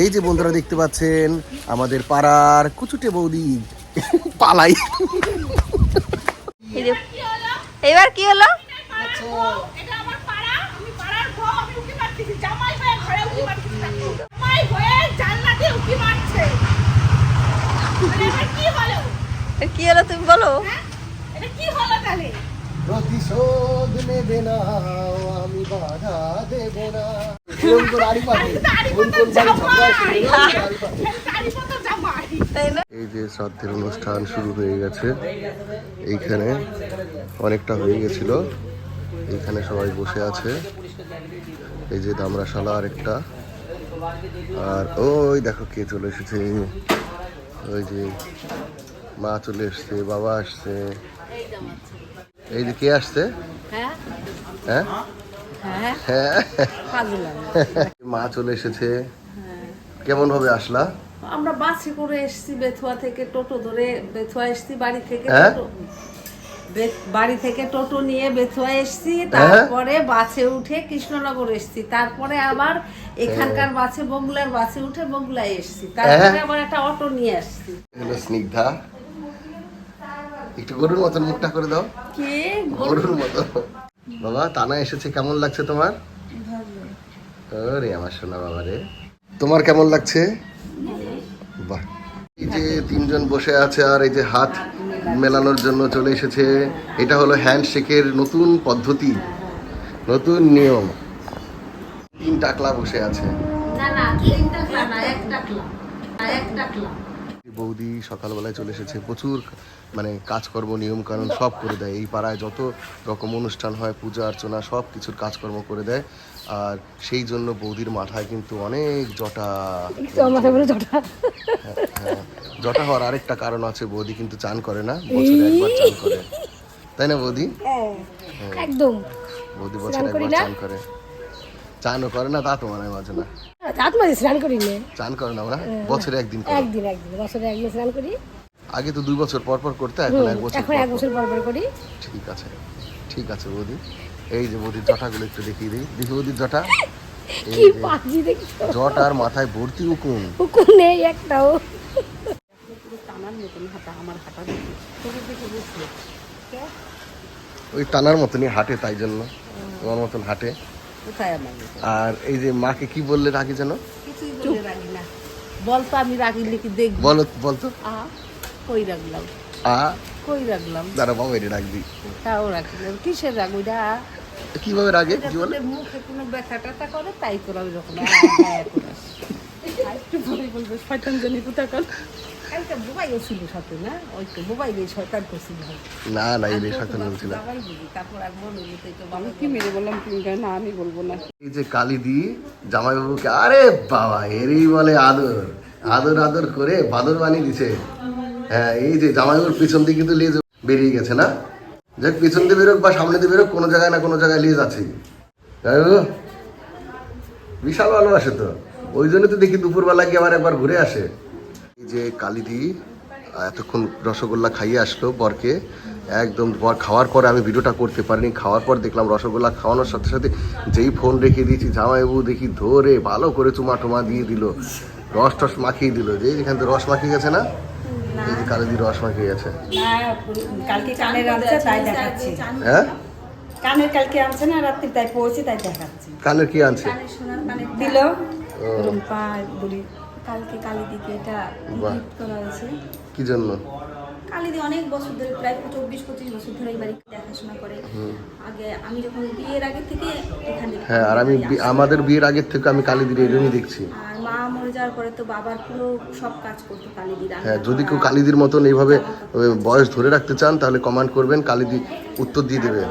এই যে বন্ধুরা দেখতে পাচ্ছেন আমাদের পাড়ার কুচুটে বৌদি। পালাই। এবার কি হলো? এটা আমার পাড়া আমি পাড়ার বউ আমি উকি মারতেছি। জামাই ঘরে উকি মারতেছি। জামাই জানলা দিয়ে উকি মারছে। মানে হলো? কি হলো তুমি বলো? হ্যাঁ? কি হলো তাহলে? প্রতিশোধ নেবে না আমি বাধা দেব না। এই যে শ্রাদ্ধের অনুষ্ঠান শুরু হয়ে গেছে। এইখানে অনেকটা হয়ে গেছিল। এইখানে সবাই বসে আছে। এই যে দামরাশালা আর একটা আর ওই দেখো কে চলে এসেছে। ওই যে মা চলে এসছে বাবা আসছে। এই যে কে আসছে? হ্যাঁ? হ্যাঁ? হ্যাঁ? মা চলে এসেছে। কেমন ভাবে আসলা? আমরা বাসে করে এসেছি বেথুয়া থেকে টোটো ধরে বেথুয়া এসেছি বাড়ি থেকে হ্যাঁ? বাড়ি থেকে টোটো নিয়ে বেথুয়া এসেছি? তারপরে বাসে উঠে কৃষ্ণনগর এসেছি। তারপরে আবার এখানকার বাসে বগুলার বাসে উঠে বগুলায় এসেছি। তারপরে? আবার একটা অটো নিয়ে আসছি। স্নিগ্ধা। একটু গরুর মতন মুখটা করে দাও। কে? গরুর মতো বাবা তানা এসেছে কেমন লাগছে তোমার? ওরে আমার সোনা বাবা রে। তোমার কেমন লাগছে? বাহ। এই যে তিনজন বসে আছে আর এই যে হাত মেলানোর জন্য চলে এসেছে এটা হলো হ্যান্ডশেকের নতুন পদ্ধতি নতুন নিয়ম। তিন টাকলা বসে আছে। বৌদি সকালবেলায় চলে এসেছে প্রচুর মানে কাজকর্ম নিয়ম কানুন সব করে দেয়। এই পাড়ায় যত রকম অনুষ্ঠান হয় পূজা অর্চনা সব কিছুর কাজকর্ম করে দেয়। আর সেই জন্য বৌদির মাথায় কিন্তু অনেক জটা হ্যাঁ, হ্যাঁ। জটা হওয়ার আরেকটা কারণ আছে বৌদি কিন্তু চান করে না বছরে একবার চান করে। তাই না বৌদি? একদম। বৌদি বছরে একবার চান করে। চানও করে না তা তো মনে হয় মাঝে না। চান করে না ওরা বছরে একদিন একদিন একদিন বছরে একদিন স্নান করি। আগে তো দুই বছর পর পর করতে এখন এক বছর এখন এক বছর পর পর করি। ঠিক আছে ঠিক আছে বৌদি। এই যে বৌদির জটাগুলো একটু দেখিয়ে দিই। দেখি বৌদির জটা। কি পাখি দেখছ? জটার মাথায় ভর্তি উকুন। হুকুম নেই একটাও। টানার মতন হাঁটা আমার হাঁটা দেখি তোকে দেখে বুঝলো ওই টানার মতনই হাঁটে তাই জন্য তোমার মতন হাঁটে। আর এই যে মাকে কি বললে রাখি যেন? রাখি বলতো আমি রাখিলে কি দেখব। বলো বলতো আ কই রাখলাম আ? কই রাখলাম দাঁড়া বাবা এটা রাখবি তাও রাখলাম কিসের রাখব এটা কীভাবে রাখে কি বলে? মুখে কোনো ব্যথা ট্যাথা করে তাই তোরা ওই রকম একটু পরে বলবে শয়তান জানি কোথা কর কালকে ছিল সাথে না? ওই তো শয়তান করছিল। না না এই বাবাই বুঝি তারপর আর মনে হলো তো বাবা কি মেরে বললাম তুমি না আমি বলব না। এই যে কালি দি জামাইবাবুকে আরে বাবা এরই বলে আদর। আদর আদর করে বাদর বানিয়ে দিছে। হ্যাঁ এই যে জামাইবাবুর পিছন দিয়ে কিন্তু লেজ বেরিয়ে গেছে না? যে পিছন দিয়ে বেরোক বা সামনে দিয়ে বেরোক, কোনো জায়গায় না কোনো জায়গায় লেজ আছে বিশাল ভালোবাসে তো। ওই জন্য তো দেখি দুপুরবেলা গিয়ে আবার একবার ঘুরে আসে। এই যে কালিদি এতক্ষণ রসগোল্লা খাইয়ে আসলো বরকে। একদম বর খাওয়ার পরে আমি ভিডিওটা করতে পারিনি। খাওয়ার পর দেখলাম রসগোল্লা খাওয়ানোর সাথে সাথে যেই ফোন রেখে দিয়েছি, জামাইবাবু দেখি ধরে ভালো করে চুমা টুমা দিয়ে দিল। রস টস মাখিয়ে দিল। যে এখান থেকে রস মাখিয়ে গেছে না? কালিদি রস মাখিয়ে গেছে। কালকে কানের আনছে তাই দেখাচ্ছি। হ্যাঁ? কানের কালকে আনছে না রাত্রি তাই পড়েছি তাই দেখাচ্ছি। কানের কি আনছে? সোনার কানে দিল? রুম্পা বলি কালকে কালীদিকে এটা গিফট করা হয়েছে। কি জন্য? কালীদি অনেক বছর ধরে প্রায় চব্বিশ পঁচিশ বছর ধরে এই বাড়ি দেখাশোনা করে। আগে আমি যখন বিয়ের আগে থেকে এখানে হ্যাঁ আর আমি আমাদের বিয়ের আগের থেকে আমি কালিদির এরমই দেখছি। আর মা মরে যাওয়ার পরে তো বাবার পুরো সব কাজ করতো কালীদি হ্যাঁ যদি কেউ কালিদির মতন এইভাবে বয়স ধরে রাখতে চান তাহলে কমেন্ট করবেন কালিদি উত্তর দিয়ে দেবে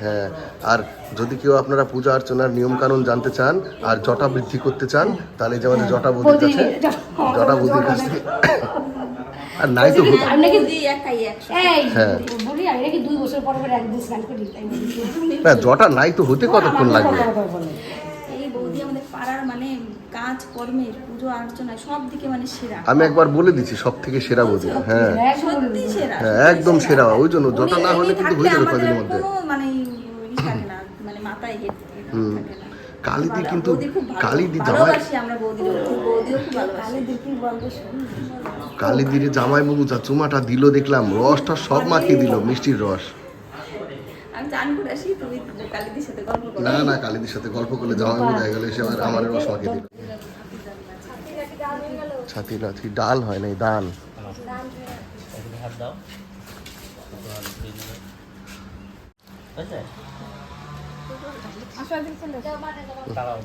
হ্যাঁ আর যদি কেউ আপনারা পূজা অর্চনার নিয়ম কানুন জানতে চান আর জটা বৃদ্ধি করতে চান তাহলে যে আমাদের জটা বুদ্ধির কাছে জটা বুদ্ধির কাছ থেকে আর নাই তো হ্যাঁ। না জটা নাই তো হতে কতক্ষণ লাগবে এই বৌদি আমাদের পাড়ার মানে কাজ কর্মের পুজো সব দিকে মানে সেরা। আমি একবার বলে দিচ্ছি সব থেকে সেরা। বোঝে হ্যাঁ সত্যি সেরা হ্যাঁ একদম সেরা। ওই জন্য জটা না হলে কিন্তু হয়ে যাবে কদিনের মধ্যে। কোনো মানে ই থাকে না মানে মাথায় হেড থাকে না। কালিদি কিন্তু কালিদি জামাই কালীদের জামাই বাবু যা চুমাটা দিল দেখলাম রসটা সব মাখিয়ে দিল মিষ্টির রস। চান করে আসি তুমি কালিদির সাথে গল্প করো। না না কালিদির সাথে গল্প করলে জামাই দেখা গেল সে আবার আমার রস মাখিয়ে দিল ছাতি নাতি ডাল হয় নাই হাত দাও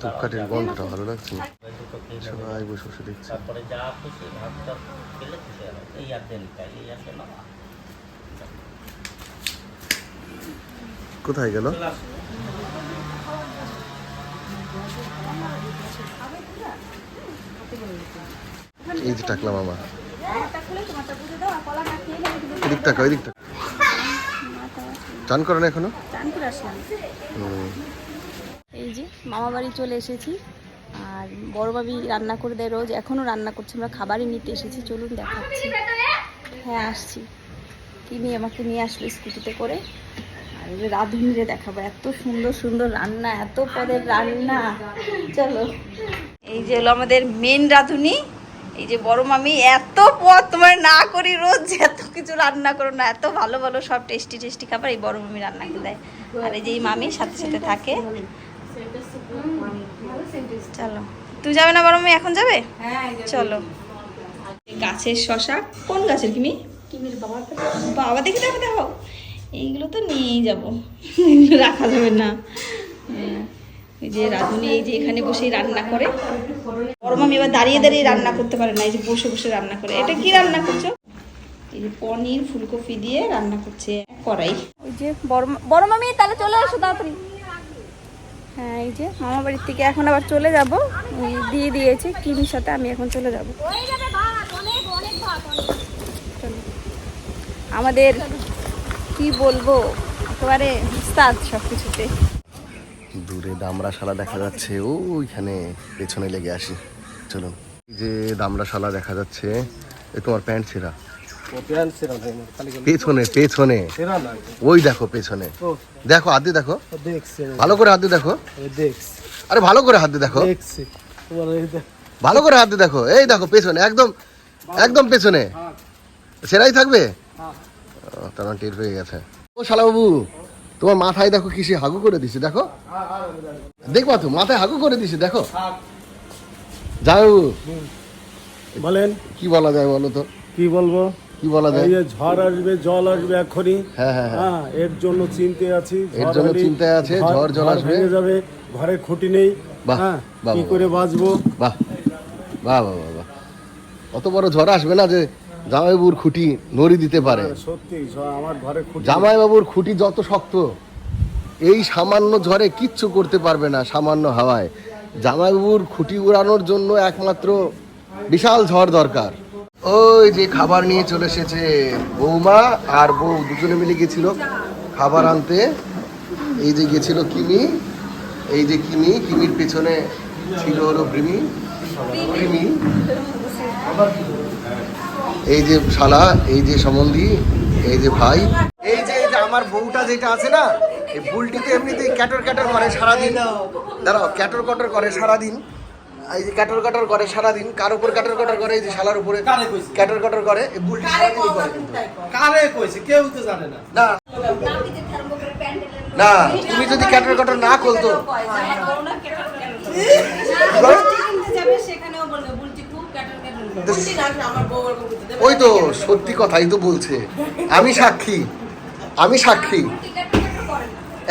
ধূপকাঠির গন্ধটা ভালো লাগছে দুটো খেয়ে নেবে। সবাই বসে বসে দেখছে। তারপরে যা খুশি ভাতটা খেলে খুশি এই আর দেন এই আসে না। কোথায় গেল? এই যে এখনও। এই যে চলে এসেছি, আর রান্না করে দেয় রোজ এখনও রান্না করছে, আমরা খাবারই নিতে এসেছি, চলুন দেখাচ্ছি। হ্যাঁ আসছি। তিনি আমাকে নিয়ে আসলো স্কুটিতে করে? রাঁধুনিরে দেখাবো এত সুন্দর সুন্দর রান্না এত পদের রান্না। চলো। এই যে হলো আমাদের মেন রাঁধুনি। এই যে বড় মামি এত পদ তোমার না করি রোজ এত কিছু রান্না করো না এত ভালো ভালো সব টেস্টি টেস্টি খাবার এই বড় মামি রান্না করে দেয়। আর এই যে এই মামি সাথে সাথে থাকে। চলো। তুই যাবে না বড় মেয়ে এখন যাবে? চলো। গাছের শশা কোন গাছের কিমি? বাবা দেখে দেখো দেখো এইগুলো তো নিয়েই যাব। এগুলো রাখা যাবে না। হ্যাঁ, এই যে রাঁধুনি এই যে এখানে বসেই রান্না করে। বড় মামি এবার দাঁড়িয়ে দাঁড়িয়ে রান্না করতে পারে না এই যে বসে বসে রান্না করে। এটা কি রান্না করছ? এই যে পনির ফুলকপি দিয়ে রান্না করছে কড়াই। ওই যে বড় মা- বড় মামি তাহলে চলে আসো তাড়াতাড়ি। হ্যাঁ এই যে মামা বাড়ির থেকে এখন আবার চলে যাব। দিয়ে দিয়েছে কিমির সাথে আমি এখন চলে যাব। আমাদের কি বলব? একেবারে উস্তাদ সব কিছুতে দূরে দামড়াশালা দেখা যাচ্ছে ও ওইখানে পেছনে লেগে আসি। চলুন। এই যে দামড়াশালা দেখা যাচ্ছে এ তোমার প্যান্ট ছেঁড়া। পেছনে পেছনে। ওই দেখো পেছনে। দেখো হাত দিয়ে দেখো। ভালো করে হাত দিয়ে দেখো। আরে ভালো করে হাত দিয়ে দেখো। ভালো করে হাত দিয়ে দেখো। এই দেখো পেছনে একদম একদম পেছনে। সেরাই থাকবে? তার টের পেয়ে গেছে। ও শালা বাবু তোমার মাথায় দেখো কিসে হাগু করে দিছে দেখো। দেখবা তো মাথায় হাগু করে দিছে দেখো। যাও বলেন। কি বলা যায় বলো তো? কি বলব? কি বলা যায়? ঝড় আসবে জল আসবে এখনই। হ্যাঁ হ্যাঁ হ্যাঁ। হ্যাঁ এর জন্য চিন্তে আছি এর জন্য চিন্তায় আছে, ঝড় জল আসবে। ভেঙে যাবে ঘরে খুঁটি নেই। বাহ, হ্যাঁ বাহ, কি বাহ। করে বাঁচবো? বাহ বাহ বাহ বাহ বাহ। অত বড় ঝড় আসবে না যে জামাইবাবুর খুঁটি নড়ি দিতে পারে। সত্যি আমার ঘরে জামাইবাবুর খুঁটি যত শক্ত এই সামান্য ঝড়ে কিচ্ছু করতে পারবে না সামান্য হাওয়ায়। জামাইবাবুর খুঁটি উড়ানোর জন্য একমাত্র বিশাল ঝড় দরকার। ওই যে খাবার নিয়ে চলে এসেছে বৌমা আর বউ দুজনে মিলে গেছিল খাবার আনতে। এই যে গেছিল কিমি এই যে কিমি কিমির পেছনে ছিল হলো প্রিমি প্রিমি এই যে শালা এই যে সম্বন্ধী এই যে ভাই। এই যে এই যে আমার বউটা যেটা আছে না এই বুলটিতে এমনিতেই ক্যাটর ক্যাটর করে সারাদিন। দাঁড়াও ক্যাটর ক্যাটর করে সারাদিন। এই যে ক্যাটর ক্যাটর করে সারাদিন কার উপর ক্যাটর ক্যাটর করে এই যে শালার উপরে ক্যাটর ক্যাটর করে এই বুলটি সারাদিনই করে কারে কইছে? কেউ তো জানে না। না। না তুমি যদি ক্যাটর ক্যাটর না করতো ওই তো সত্যি কথাই তো বলছে। আমি সাক্ষী। আমি সাক্ষী।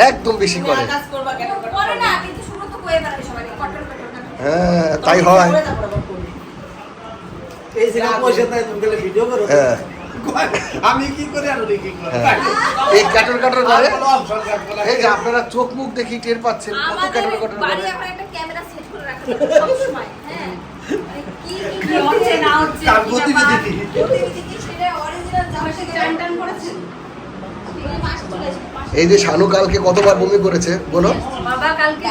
একদম বেশি করে। হ্যাঁ তাই হয়। এই যে পয়সা তাই তুমি গেলে ভিডিও করো। হ্যাঁ। আমি কি করে আর কি করে হ্যাঁ। এই করে? যে আপনারা চোখ মুখ দেখি টের পাচ্ছেন। কত ক্যাটর করে? তার গতিবিধি কি? এই যে শানু কালকে কতবার বমি করেছে বলো? বাবা কালকে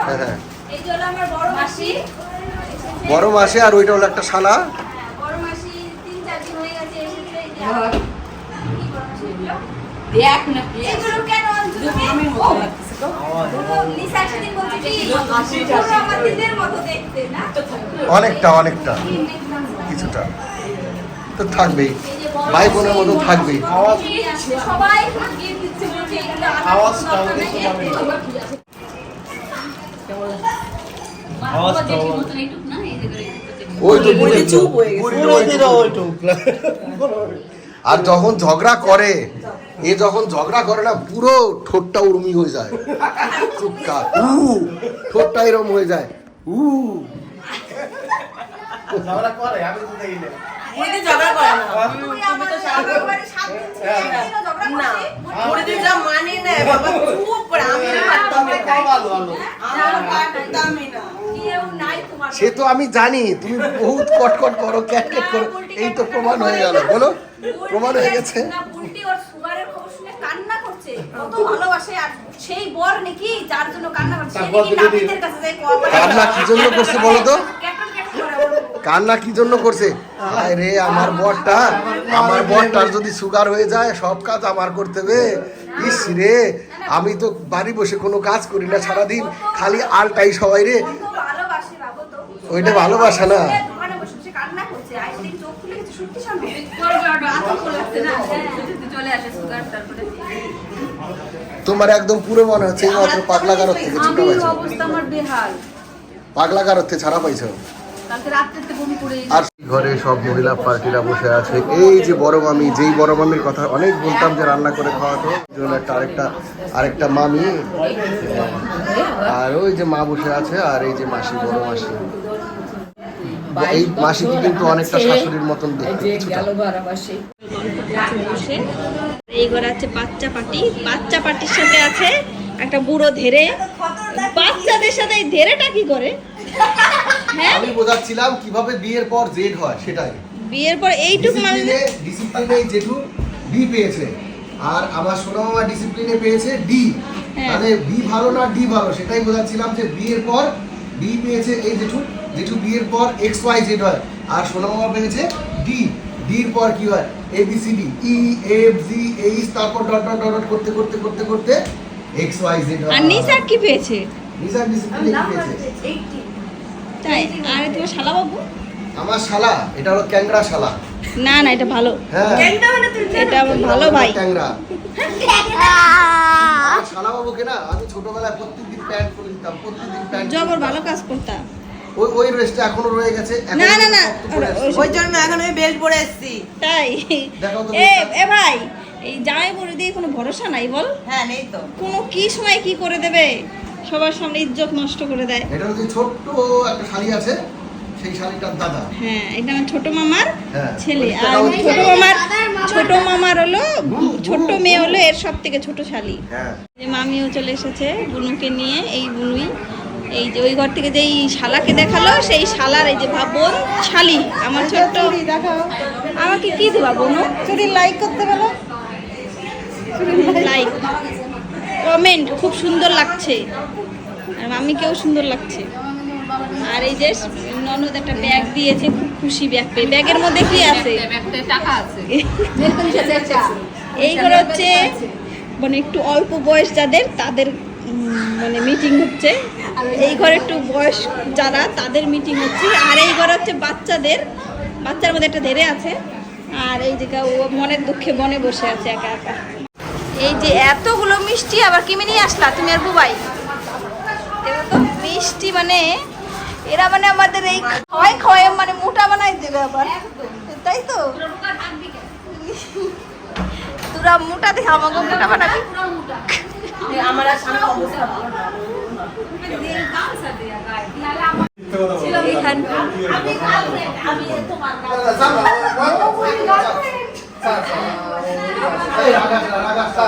হ্যাঁ হ্যাঁ। এই যে হলো আমার বড় মাসে। আর ওইটা হলো একটা শালা। বড় মাসি তিন চার দিন হয়ে দেখ না অনেকটা অনেকটা কিছুটা। তো থাকবেই। ভাই বোনের মতো থাকবেই। আর যখন ঝগড়া করে এ যখন ঝগড়া করে না পুরো ঠোঁটটা উর্মি হয়ে যায়। চুপকা উ ঠোঁটটা এরম হয়ে যায় উ। মানি সে তো আমি জানি তুমি বহুত কটকট করো ক্যাটকেট করো এই তো প্রমাণ হয়ে গেল বলো। প্রমাণ হয়ে গেছে। না বুলটি ওর সুগারের খবর শুনে কান্না করছে। কত ভালোবাসে আর সেই বর নাকি যার জন্য কান্না করছে। সে নাকি যদি- নাপিতের কাছে যায় কান্না কি জন্য করছে বলো তো? ক্যাটল ক্যাটল করে আমার বউ। কান্না কি জন্য করছে? রে আমার বরটা আমার বরটার যদি সুগার হয়ে যায় সব কাজ আমার করতে হবে। ইস রে আমি তো বাড়ি বসে কোনো কাজ করি না সারাদিন খালি আলটাই সবাই রে। ওইটা ভালোবাসা না। সে দোকানে বসে বসে কান্না করছে আজ দিন চোখ খুলে গেছে সত্যি সামনে আতঙ্ক লাগছে না চলে আসে সুগার তারপরে তোমার একদম পুরো মনে হচ্ছে এই মাত্র পাগলাগার থেকে ছোট পাইছো। বেহাল। পাগলাগার থেকে ছাড়া পাইছো? আর ঘরে সব মহিলা পার্টিরা বসে আছে। এই যে বড় মামি যেই বড় মামির কথা অনেক বলতাম যে রান্না করে খাওয়াতো একটা আরেকটা আরেকটা মামি। আর ওই যে মা বসে আছে আর এই যে মাসি বড় মাসি। এই মাসিকে কিন্তু অনেকটা শাশুড়ির মতন দেখতে বসে। এই ঘরে আছে বাচ্চা পার্টি বাচ্চা পার্টির সাথে আছে একটা বুড়ো ধেরে। বাচ্চাদের সাথে এই ধেরেটা কি করে? হ্যাঁ? আমি বোঝাচ্ছিলাম কীভাবে বিয়ের পর জেড হয় সেটাই। বিয়ের পর এইটুক মানে ডিসিপ্লিনে জেঠু বি পেয়েছে। আর আমার সোনা মামা ডিসিপ্লিনে পেয়েছে ডি। মানে বি ভালো না ডি ভালো? সেটাই বোঝাচ্ছিলাম যে বিয়ের পর বি পেয়েছে এই জেঠু। জেঠু বিয়ের পর এক্স ওয়াই জেড হয়। আর সোনা মামা পেয়েছে ডি ডির পর কি হয় A B C D E F G H তারপর ডট ডট ডট করতে করতে করতে করতে এক্স ওয়াই জেড আর নিসার কি পেয়েছে? নিসার ডিসিপ্লিনে কি পেয়েছে। তাই? আর তোমার শালা বাবু? আমার শালা এটা হলো ক্যাংরা শালা। না না এটা ভালো। হ্যাঁ। এটা ভালো ভাই। ক্যাংরা। শালা বাবুকে না আমি ছোটবেলায় প্রত্যেকদিন প্যান্ট পরে দিতাম প্রত্যেকদিন প্যান্ট জবর ভালো কাজ করতাম। ওই ওই ড্রেসটা এখনও রয়ে গেছে। না, না, না। ওই- জন্য এখন আমি বেল্ট পরে এসেছি। তাই? এ এ ভাই এই জামাই বলে দিয়ে কোনো ভরসা নাই বল? হ্যাঁ নেই তো। কোনো কি সময় কি করে দেবে? সবার সামনে ইজ্জত নষ্ট করে দেয়। এটা হচ্ছে ছোট্ট একটা শাড়ি আছে সেই শাড়িটার দাদা। হ্যাঁ এটা আমার ছোট মামার হ্যাঁ। ছেলে। আর ছোট মামার ছোট মামার হলো ছোট মেয়ে হলো এর সব থেকে ছোট শালি হ্যাঁ। যে মামিও চলে এসেছে বুনুকে নিয়ে এই বুনুই। এই যে ওই ঘর থেকে যেই শালাকে দেখাল সেই শালার এই যে ভাব বোন শালি আমার ছোট্ট। দেখাও আমাকে কি দেবা বোনু? চুরি লাইক করতে বলো। লাইক কমেন্ট খুব সুন্দর লাগছে। আর মামিকেও সুন্দর লাগছে। আর এই যে ননদ একটা ব্যাগ দিয়েছে খুব খুশি ব্যাগ পেয়ে। ব্যাগের মধ্যে কি আছে? এই এইগুলো হচ্ছে মানে একটু অল্প বয়স যাদের তাদের মানে মিটিং হচ্ছে। এই ঘরে একটু বয়স যারা, তাদের মিটিং হচ্ছে। আর এই ঘরে হচ্ছে বাচ্চাদের, বাচ্চার মধ্যে একটা ধেরে আছে। আর এই জায়গা ও মনের দুঃখে বনে বসে আছে একা একা। এই যে এতগুলো মিষ্টি আবার কিনে নিয়ে আসলা, তুমি আর বুবাই? এরা তো মিষ্টি মানে এরা মানে আমাদের এই খাওয়াই খাওয়াই মানে মোটা বানাই দেবে আবার। তাই তো? তোরা মোটা দেখে আমাকে মোটা বানাবি? আমার আর সামনে অবস্থা ভালো না। এখান এই রাগাস না, রাগাস না।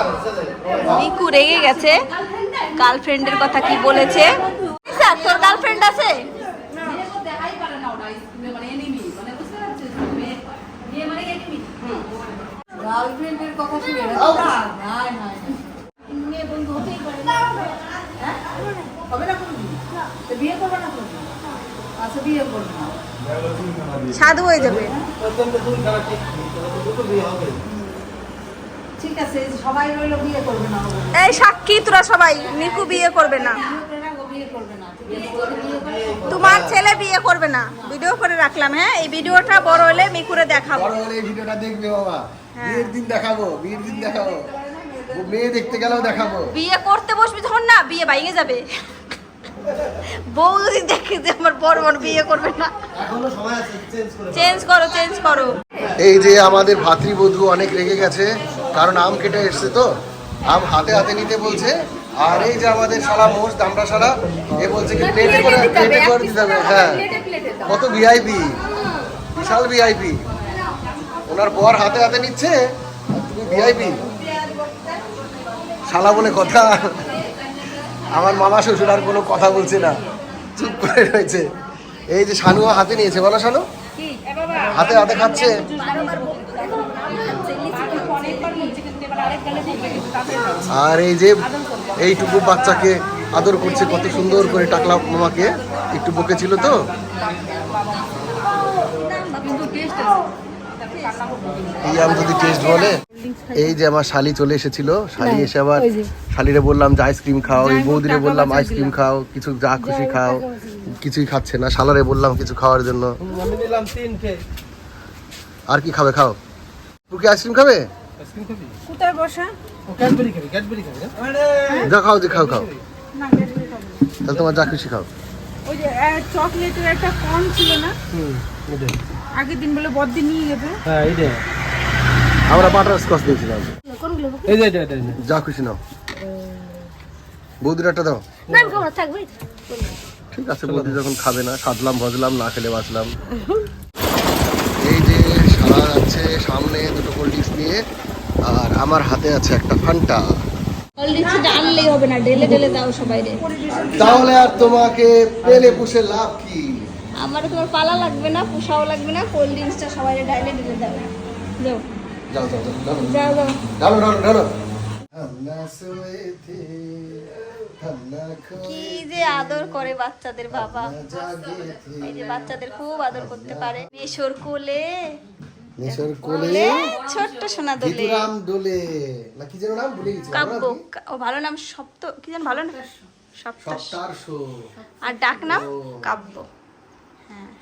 মিকু রেগে গেছে গার্লফ্রেন্ডের কথা কি বলেছে স্যার তোর গার্লফ্রেন্ড আছে গার্লফ্রেন্ডের কথা শুনে হবে না কোনো তো বিয়ে করবে না কোনো আচ্ছা বিয়ে করবে না। সাধু হয়ে যাবে। খারাপ ঠিক দুটো বিয়ে হবে। ঠিক আছে সবাই রইল বিয়ে করবে না এই সাক্ষী তোরা সবাই মিকু বিয়ে করবে না। না। তোমার ছেলে বিয়ে করবে না। ভিডিও করে রাখলাম হ্যাঁ? এই ভিডিওটা বড় হলে মিকুরে দেখাবো। বড় হলে এই ভিডিওটা দেখবে বাবা। বিয়ের দিন দেখাবো বিয়ের দিন দেখাবো। মেয়ে দেখতে গেলেও দেখাবো। বিয়ে করতে বসবি তখন না বিয়ে বাইরে যাবে। বউ যদি দেখে যে আমার বড় বড় বিয়ে করবে না। এখনও সময় আছে চেঞ্জ করো চেঞ্জ করো এই যে আমাদের ভাতৃবধূ অনেক রেগে গেছে কারণ আম কেটে এসছে তো। আম হাতে হাতে নিতে বলছে আর এই যে আমাদের শালা মোষ দামড়া শালা এ বলছে কি প্লেটে করে প্লেটে করে দিতে হবে। হ্যাঁ। কত ভিআইপি বিশাল ভিআইপি ওনার বর হাতে হাতে নিচ্ছে তুমি ভিআইপি শালা বলে কথা। আমার মামা শ্বশুর আর কোনো কথা বলছে না। চুপ করে রয়েছে। এই যে শানুয়া হাতে নিয়েছে বলো শানু। হাতে হাতে খাচ্ছে। আর এই যে এইটুকু বাচ্চাকে আদর করছে কত সুন্দর করে টাকলা মামাকে। একটু বকেছিল তো। এই আম যদি টেস্ট বলে এই যে আমার শালি চলে এসেছিল শালি এসে আবার শালিরে বললাম যে আইসক্রিম খাও এই বৌদিরে বললাম আইসক্রিম খাও কিছু যা খুশি খাও কিছুই খাচ্ছে না শালারে বললাম কিছু খাওয়ার জন্য। আমি দিলাম তিনটে আর কি খাবে খাও। তুমি কি আইসক্রিম খাবে? কোথায় বসা? যা খাও যে খাও খাও। তাহলে তোমার যা খুশি খাও। ওই যে চকলেটের একটা কর্ন ছিল না? হুম আগের দিন বলে বদ্দি নিয়ে যাবে হ্যাঁ এইটাই আমরা বাটার স্কচ দিয়েছিলাম এই যে এটা এই যে। যা। খুশি নাও। বৌদির একটা দাও। না আমি থাকবে। ঠিক আছে বৌদি যখন খাবে না ভজলাম না খেলে বাঁচলাম। এই যে সারা যাচ্ছে সামনে দুটো কোল্ড ড্রিঙ্কস নিয়ে আর আমার হাতে আছে একটা ফান্টা তাহলে আর তোমাকে পেলে পুষে লাভ কি? আমার তোমার পালা লাগবে না পোষাও লাগবে না কোল্ড ড্রিঙ্কসটা সবাই ডাইলে ঢেলে দাও। যাও। কি যে আদর করে বাচ্চাদের বাবা। এই যে বাচ্চাদের খুব আদর করতে পারে। মেশর কোলে। কোলে ছোট্ট সোনা দোলে। কাব্য। ও ভালো নাম সপ্ত কি ভালো নাম? সপ্তার আর ডাক নাম? কাব্য।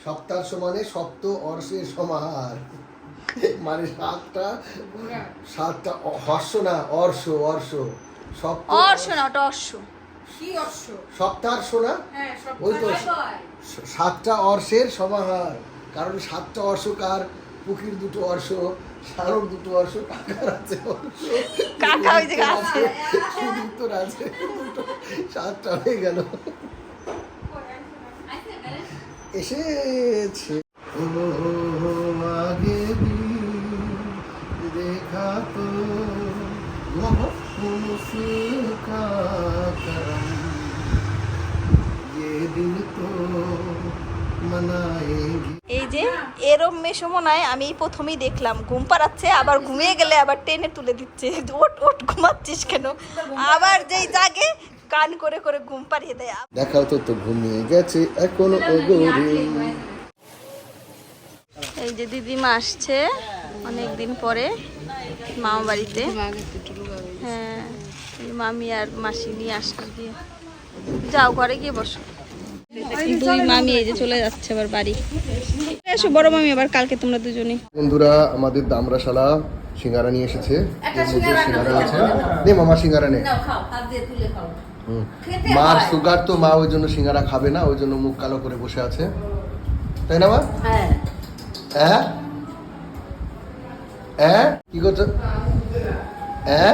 সপ্তার্শ মানে সপ্ত অর্শের সমাহার। মানে সাতটা সাতটা হর্ষ না অর্শ অর্শ সপ্ত অর্শ না ওটা অর্শ সপ্তার্শ না? ওই তো সাতটা অর্শের সমাহার। কারণ সাতটা অর্শ কার? পুকির দুটো অর্শ সারর দুটো অর্শ কাকার আছে কাকা ওই যে আছে সুদীপ্তর আছে দুটো সাতটা হয়ে গেল। এসেছে। আগে দেখা তো? এই যে এরম মেসমনায় আমি প্রথমেই দেখলাম ঘুম পাড়াচ্ছে আবার ঘুমিয়ে গেলে আবার টেনে তুলে দিচ্ছে। ওট ওট ঘুমাচ্ছিস কেন? আবার যেই জাগে কান করে করে ঘুম পাড়িয়ে দেয় দেখাও তো তো ঘুমিয়ে গেছে এখনও এই যে দিদিমা আসছে অনেক দিন পরে মামা বাড়িতে। হ্যাঁ মামি আর মাসি নিয়ে আসলো গিয়ে। যাও ঘরে গিয়ে বসো। দুই মামি এই যে চলে যাচ্ছে আবার বাড়ি। এসো বড় মামি আবার কালকে তোমরা দুজনে বন্ধুরা আমাদের দামরাশালা সিঙ্গারা নিয়ে এসেছে। সিঙ্গারা আছে। নে মামা সিঙ্গারা নে। মার সুগার তো মা ওই জন্য সিঙ্গারা খাবে না ওই জন্য মুখ কালো করে বসে আছে। তাই না মা? হ্যাঁ। হ্যাঁ হ্যাঁ কি করছ? হ্যাঁ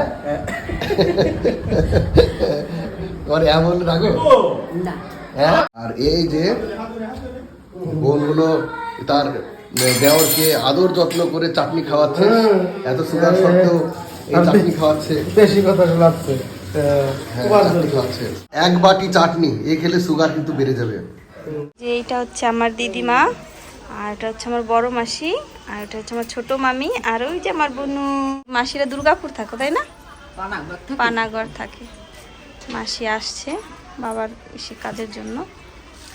তোমার এমন রাখো হ্যাঁ আর এই যে বোনগুলো তার দেওরকে আদর যত্ন করে চাটনি খাওয়াচ্ছে এত সুগার সত্ত্বেও এই চাটনি খাওয়াচ্ছে। বেশি কথা শোনাচ্ছে। হ্যাঁ, চাটনি খাওয়াচ্ছে এক বাটি চাটনি এ খেলে সুগার কিন্তু বেড়ে যাবে। যে এইটা হচ্ছে আমার দিদিমা আর এটা হচ্ছে আমার বড় মাসি আর এটা হচ্ছে আমার ছোট মামি আর ওই যে আমার বোনু মাসিরা দুর্গাপুর থাকো তাই না? পানাগড় থাকে। মাসি আসছে বাবার সে কাজের জন্য।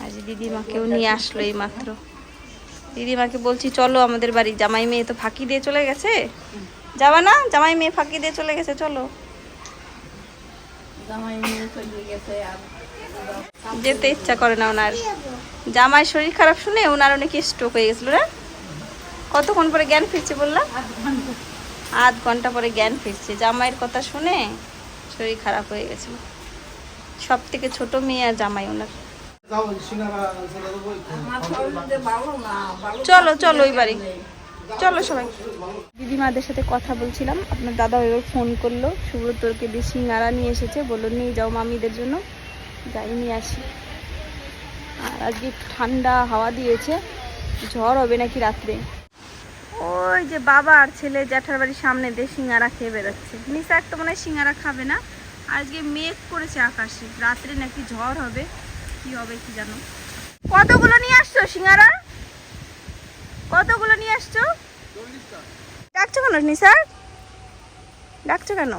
আর যে দিদিমাকেও নিয়ে আসলো এই মাত্র দিদিমাকে বলছি চলো আমাদের বাড়ি। জামাই মেয়ে তো ফাঁকি দিয়ে চলে গেছে। যাবা না? জামাই মেয়ে ফাঁকি দিয়ে চলে গেছে চলো জামাই মেয়ে চলে গেছে আর যেতে ইচ্ছা করে না ওনার। জামাই শরীর খারাপ শুনে ওনার অনেক স্ট্রোক হয়ে গেছিল না কতক্ষণ পরে জ্ঞান ফিরছে বললাম আধ ঘণ্টা পরে জ্ঞান ফিরছে। জামাইয়ের কথা শুনে শরীর খারাপ হয়ে গেছিল। সব থেকে ছোট মেয়ে আর জামাই ওনার। চলো চলো ওই বাড়ি। চলো সবাই। দিদিমাদের সাথে কথা বলছিলাম। আপনার দাদা এবার ফোন করল। সুব্রতকে দিয়ে সিঙ্গারা নিয়ে এসেছে। বলল নিয়ে যাও মামিদের জন্য। যাই নিয়ে আসি। আর আজকে ঠান্ডা হাওয়া দিয়েছে। ঝড় হবে নাকি রাত্রে? ওই যে বাবা আর ছেলে জ্যাঠার বাড়ির সামনে দিয়ে সিঙ্গারা খেয়ে বেরোচ্ছে নিশা একটা মনে হয় সিঙ্গারা খাবে না। আজকে মেঘ করেছে আকাশে। রাত্রে নাকি ঝড় হবে। কি হবে কি জানো? কতগুলো নিয়ে আসছো সিঙ্গারা? কতগুলো নিয়ে আসছো? ডাকছো কেন নিসার ডাকছো কেন?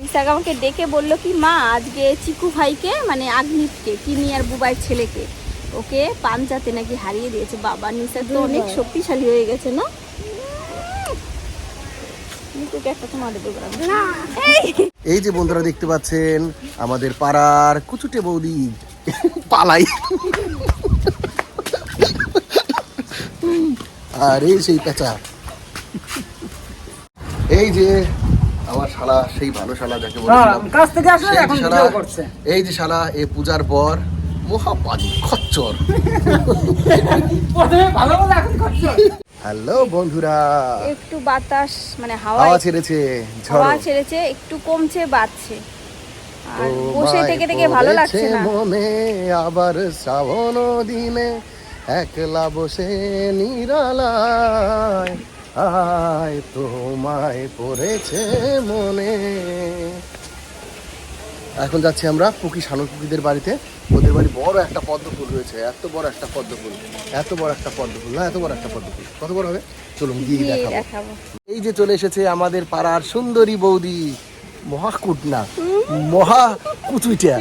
নিসাক আমাকে ডেকে বলল কি মা আজকে চিকু ভাইকে মানে আগ্নিতকে কিনি আর বুবাইয়ের ছেলেকে ওকে পাঞ্জাতে নাকি হারিয়ে দিয়েছে। বাবা নিসার তো অনেক শক্তিশালী হয়ে গেছে না? এই যে বন্ধুরা দেখতে পাচ্ছেন আমাদের পাড়ার কুচুটে বৌদি। পালাই। আর এই সেই পেঁচা। এই যে আমার শালা সেই ভালো শালা যাকে বলেছিলাম কাছ থেকে আসলে এখন ভিডিও করছে। এই যে শালা এই পূজার খচ্চর। প্রথমে ভালো বলে এখন খরচ হ্যালো বন্ধুরা। একটু বাতাস মানে হাওয়া হাওয়া ছেড়েছে হাওয়া ছেড়েছে একটু কমছে বাড়ছে। আর বসে থেকে থেকে ভালো লাগছে না। মনে আবার শ্রাবণ দিনে একলা বসে নিরালায় আয় তোমায় পড়েছে মনে। এখন যাচ্ছি আমরা পুকি শানু পুকিদের বাড়িতে। ওদের বাড়ি বড় একটা পদ্ম ফুল রয়েছে এত বড় একটা পদ্ম ফুল এত বড় একটা পদ্ম ফুল না এত বড় একটা পদ্ম ফুল। কত বড় হবে? চলুন গিয়ে দেখাবো। এই যে চলে এসেছে আমাদের পাড়ার সুন্দরী বৌদি মহাকুট না মহা কুচুইটা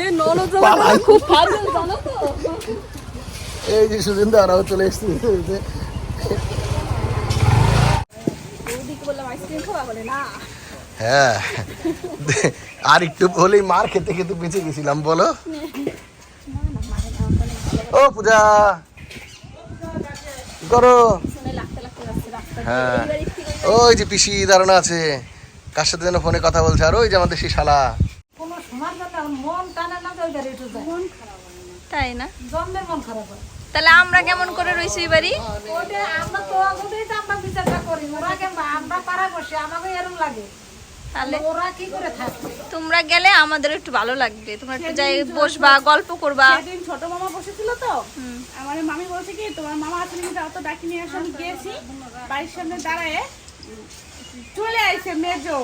খুব ভালো জানো তো? এই যে সুজেন্দা ওরাও চলে এসেছে। হ্যাঁ। আর একটু হলেই মার খেতে খেতে বেঁচে গেছিলাম বলো। ও পূজা। করো। হ্যাঁ। ওই যে পিসি দাঁড়ানো আছে। কার সাথে যেন ফোনে কথা বলছে আর ওই যে আমাদের সেই শালা। কোনো সময় মন টানে না তাই না? জন্মের মন খারাপ হয়। তাহলে আমরা কেমন করে রইছি বাড়ি? আমরা তো ওটাই তো আমরা বিচারটা করি। ওরা কেমন আমরা পাড়া বসে আমাকে এরম লাগে। তাহলে ওরা কি করে থাকে তোমরা গেলে আমাদের একটু ভালো লাগবে। তোমরা একটু যাই বসবা গল্প করবা। সেদিন ছোট মামা বসেছিল তো। আমার মামি বলছে কি তোমার মামা আছে নাকি? যাও তো ডাকি নিয়ে আসো আমি গিয়েছি বাড়ির সামনে দাঁড়ায় চলে আইছে মেজো।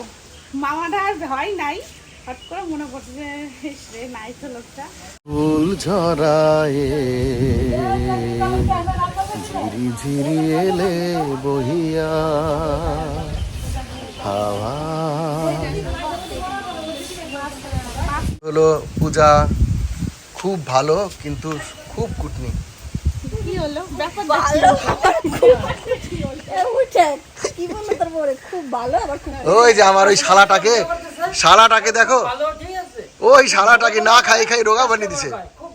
মামাটা আর হয় নাই। হট করে মনে পড়ছে যে ইস রে লোকটা। ফুল ঝরায়ে ঝিরি ঝিরি এলে বহিয়া হাওয়া। হলো পূজা খুব ভালো কিন্তু খুব কুটনি। কি হলো? ব্যাপার ওই যে আমার ওই শালাটাকে শালাটাকে দেখো। ভালো ঠিক আছে ওই শালাটাকে না খাইয়ে খাই রোগা বানিয়ে দিছে। খুব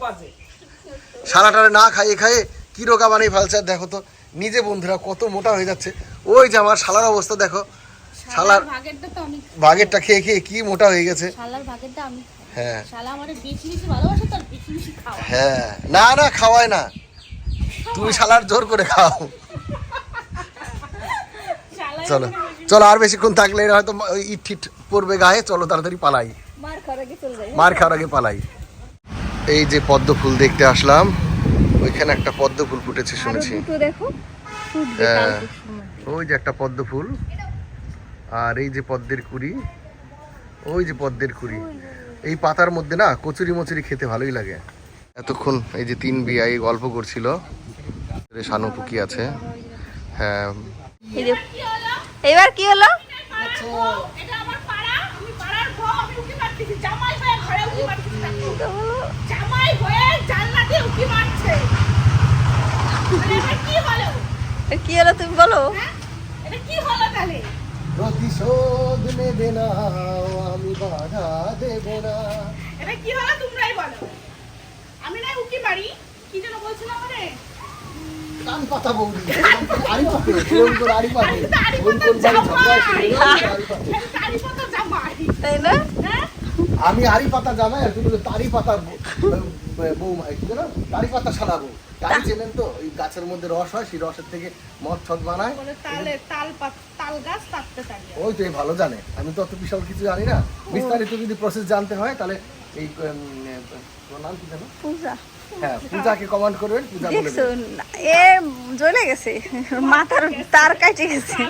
শালাটারে না খাইয়ে খাইয়ে কি রোগা বানিয়ে ফেলছে দেখো তো নিজে বন্ধুরা কত মোটা হয়ে যাচ্ছে। ওই যে আমার শালার অবস্থা দেখো। শালার ভাগেরটা বাঘেরটা খেয়ে খেয়ে কি মোটা হয়ে গেছে। শালার ভাগেরটা আমি হ্যাঁ। শালা আমার বেশি বেশি ভালোবাসে তার বেশি বেশি খাওয়া হ্যাঁ। না না খাওয়ায় না। তুমি শালার জোর করে খাও। চলো। চলো আর বেশিক্ষণ থাকলে এরা হয়তো ইট ঠিট পড়বে গায়ে। চলো তাড়াতাড়ি পালাই। মার খাওয়ার আগে পালাই। এই যে পদ্ম ফুল দেখতে আসলাম ওইখানে একটা পদ্ম ফুল ফুটেছে শুনেছি। হ্যাঁ। ওই যে একটা পদ্ম ফুল। আর এই যে পদ্মের কুড়ি। ওই যে পদ্মের কুড়ি। এই পাতার মধ্যে না কচুরি মচুরি খেতে ভালোই লাগে। এতক্ষণ এই যে তিন বিয়াই গল্প করছিল। শানু পুকি আছে। হ্যাঁ এবার কি হলো? এটা আমার পাড়া আমি পাড়ার বউ আমি উকি মারতেছি জামাই ঘরে উকি মারতেছি দেখো। জামাই জানলা দিয়ে উকি মারছে। মানে এটা কি হলো? এ কি হলো তুমি বলো? হ্যাঁ? এটা কি হলো তাহলে? প্রতিশোধ নেবে না আমি বাধা দেব না। এটা কি হলো তোমরাই বলো? আমি না উকি মারি কি যেন বলছিল আমারে কান পাতা বৌদি আড়ি পাতে এরকম করে আড়ি পাতে। কোন কোন বাড়ি ঝগড়া জামাই। আছে, আড়ি পাতে। তারি কত জামাই। তাই না? আমি আড়ি পাতা জামাই আর তুমি তারি পাতা বৌমা কি জানো? তারি পাতা সালাবো তারি চেনেন তো? ওই গাছের মধ্যে রস হয় সেই রসের থেকে মদ ছদ বানায়। বলে তালে তাল তাল গাছ তাতে তালি ওই তো এই ভালো জানে। আমি তো অত বিশাল কিছু জানি না। বিস্তারিত যদি প্রসেস জানতে হয় তাহলে এই তোমার নাম কি জানো পূজা। হ্যাঁ পূজাকে কমান্ড করবেন পূজা বলে দেখছ এ জ্বলে গেছে মাথার তার কাটে গেছে।